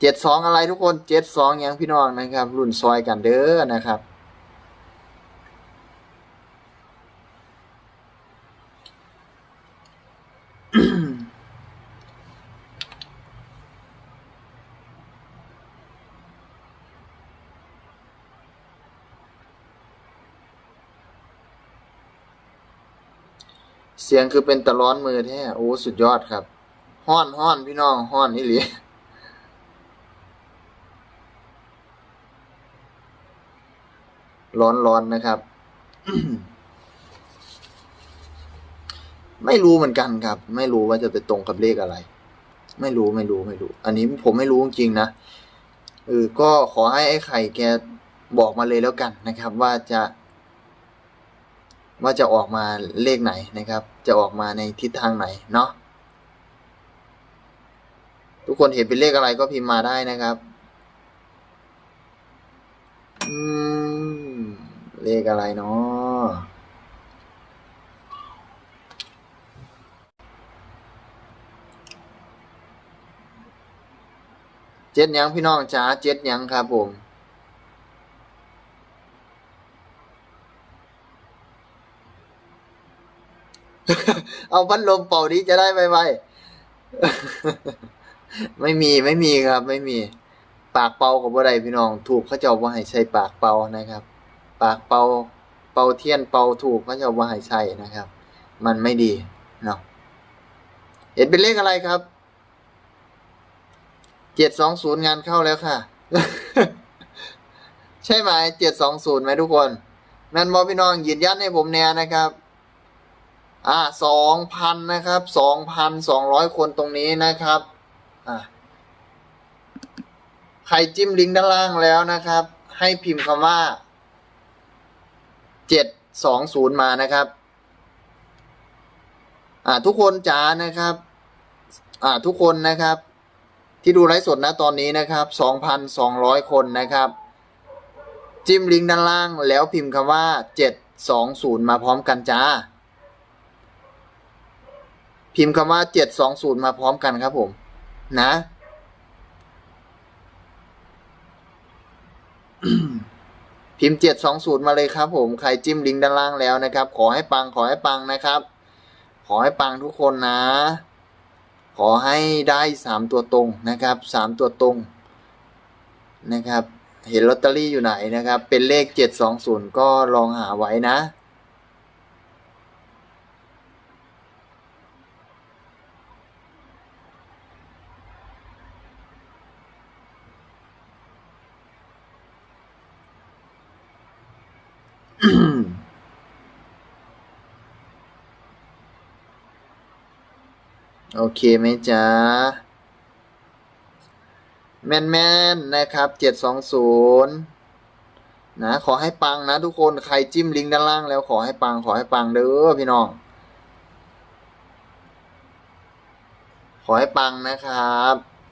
เจ็ดสองอะไรทุกคนเจ็ดสองยังพี่น้องนะครับ รุ่นซอยกันเด้อนะครับเสียงคือเป็นตะร้อนมือแท้โอ้ สุดยอดครับ ห้อนห้อนพี่น้องห้อนนี่หลี ร้อนร้อนนะครับ ไม่รู้เหมือนกันครับ ไม่รู้ว่าจะไปตรงกับเลขอะไร ไม่รู้ไม่รู้ไม่รู้ อันนี้ผมไม่รู้จริงๆนะเออก็ขอให้ไอ้ไข่แกบอกมาเลยแล้วกันนะครับ ว่าจะว่าจะออกมาเลขไหนนะครับ จะออกมาในทิศทางไหนเนาะทุกคนเห็นเป็นเลขอะไรก็พิมพ์มาได้นะครับ อืม เลขอะไรเนาะเจ็ดยังพี่น้องจ๋าเจ็ดยังครับผมเอาพัดลมเป่านี้จะได้ไวๆไม่มีไม่มีครับ ไม่มี ปากเป่ากับบ่ได้พี่น้อง ถูกเขาเจ้าว่าให้ใช้ปากเป่านะครับ ปากเป่าเป่าเทียนเป่าถูกเขาเจ้าว่าให้ใช้นะครับ มันไม่ดีเนาะเห็นเป็นเลขอะไรครับเจ็ดสองศูนย์งานเข้าแล้วค่ะ ใช่ไหมเจ็ดสองศูนย์ไหมทุกคนแม่นบอพี่น้องยืนยันให้ผมแน่นะครับ อ่าสองพันนะครับสองพันสองร้อยคนตรงนี้นะครับ อ่าใครจิ้มลิงก์ด้านล่างแล้วนะครับ ให้พิมพ์คำว่า เจ็ดสองศูนย์มานะครับ อ่าทุกคนจ๋านะครับ อ่าทุกคนนะครับ ที่ดูไลฟ์สดนะตอนนี้นะครับสองพันสองร้อยคนนะครับ จิ้มลิงก์ด้านล่างแล้วพิมพ์คำว่าเจ็ดสองศูนย์มาพร้อมกันจ้า พิมพ์คำว่าเจ็ดสองศูนย์มาพร้อมกันครับผม นะ พิมพ์เจ็ดสองศูนย์มาเลยครับผมใครจิ้มลิงก์ด้านล่างแล้วนะครับ ขอให้ปังขอให้ปังนะครับ ขอให้ปังทุกคนนะ ขอให้ได้สามตัวตรงนะครับสามตัวตรงนะครับ เห็นลอตเตอรี่อยู่ไหนนะครับ เป็นเลขเจ็ดสองศูนย์ก็ลองหาไว้นะ โอเคไหมจ๊ะ แม่นแม่นนะครับเจ็ดสองศูนย์นะ ขอให้ปังนะทุกคนใครจิ้มลิงก์ด้านล่างแล้วขอให้ปัง ขอให้ปังเด้อพี่น้อง ขอให้ปังนะครับ